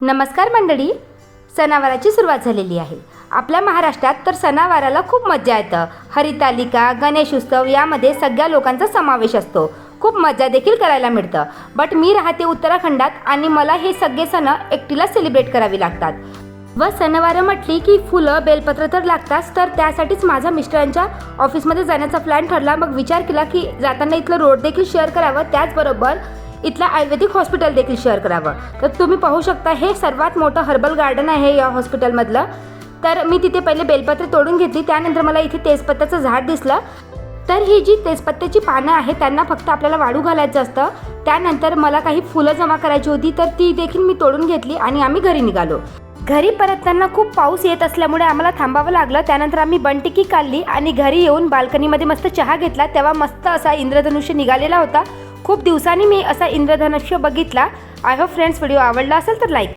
नमस्कार मंडळी. सणावाराची सुरुवात झालेली आहे. आपल्या महाराष्ट्रात तर सणावाराला खूप मजा येतं. हरितालिका गणेश उत्सव यामध्ये सगळ्या लोकांचा समावेश असतो. खूप मजा देखील करायला मिळतं. बट मी राहते उत्तराखंडात आणि मला हे सगळे सण एकटीला सेलिब्रेट करावे लागतात. व सणवारं म्हटली की फुलं बेलपत्र तर लागतात तर त्यासाठीच माझा मिस्टरांच्या ऑफिसमध्ये जाण्याचा प्लॅन ठरला. मग विचार केला की जाताना इथलं रोड देखील शेअर करावं. त्याचबरोबर इथलं आयुर्वेदिक हॉस्पिटल देखील शेअर करावं. तर तुम्ही पाहू शकता हे सर्वात मोठं हर्बल गार्डन आहे या हॉस्पिटलमधलं तर मी तिथे पहिले बेलपत्र तोडून घेतली त्यानंतर मला इथे तेजपत्त्याचं झाड दिसलं. तर ही जी तेजपत्त्याची पानं आहेत त्यांना फक्त आपल्याला वाळू घालायचं असतं. त्यानंतर मला काही फुलं जमा करायची होती तर ती देखील मी तोडून घेतली आणि आम्ही घरी निघालो. घरी परतताना खूप पाऊस येत असल्यामुळे आम्हाला थांबावं लागलं. त्यानंतर आम्ही बनटिकी काढली आणि घरी येऊन बाल्कनीमध्ये मस्त चहा घेतला. तेव्हा मस्त असा इंद्रधनुष्य निघालेला होता. खूप दिवसांनी मी असा इंद्रधनुष्य बघितला. आय होप फ्रेंड्स व्हिडिओ आवडला असेल तर लाईक